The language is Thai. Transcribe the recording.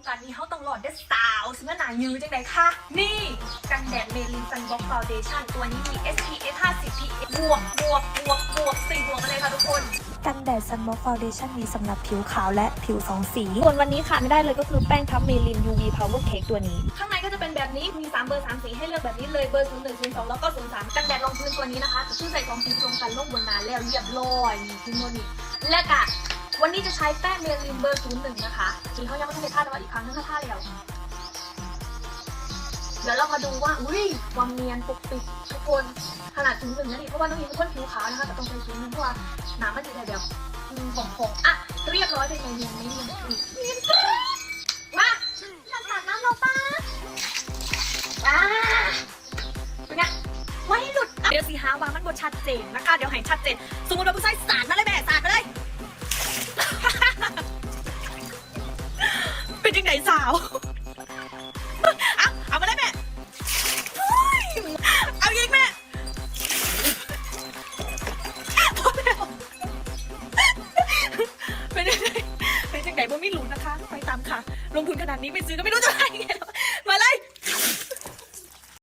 งกรารนี้เขาต้องหลอดได้สาวสมนายือจังไดคะนี่ กันแดดเมลินซันบ็อกฟาวเดชั่นตัวนี้มี SPF 50 PA บวกบวกบวกบวกสี่บวกมาเลยค่ะทุกคน กันแดดซันบ็อกฟาวเดชั่นมีสำหรับผิวขาวและผิวสองสีส่วนวันนี้ขาดไม่ได้เลยก็คือแป้งทับเมลิน UV Power Cake ตัวนี้ ข้างในก็จะเป็นแบบนี้มี 3 เบอร์ 3 สีให้เลือกแบบนี้เลยเบอร์ 0 1 0 2 แล้วก็ 0 3 กันแดดรองพื้นตัวนี้นะคะชื่อใส่ของสีตรงกันลงบนหนาแล้วเรียบร้อยนี่คือโมนี่และกะ วันนี้จะใช้แป้งเมลินเบอร์0 1นย์หนึ่งนะคะทีเขายังไม่ทันได้ท่าแต่ว่าอีกครั้งนึงท่าแล้วเดี๋ยวเรามาดูว่า อุ้ยความเนียนปกปิดทุกคนขนาดถึงหนึ่งนาทีเพราะว่าน้องยินเป็นคนผิวขาวนะคะแต่ต้องใช้ชิ้นนึงเพราะว่าหนามันจะได้แบบอืมผงๆอะ เรียบร้อยเป็นไงเนียนไมเนียนอุ๊ยเนียนกริ๊บมาทำสาดน้ำเราปะอ่าเป็นไงไม่ให้หลุด เดี๋ยวสีหาวามันบนชัดเจนนะคะ เดี๋ยวให้ชัดเจน สมมติว่าผู้ชายสาด เป็นยังไงสาว เอาเอามาเลยแม่เฮ้ยเอายิงแม่พอแล้วเป็นยังไงเป็นยังไงบ่ไม่รู้นะคะ ไปตามค่ะ ลงทุนขนาดนี้ไปซื้อก็ไม่รู้จะไปไง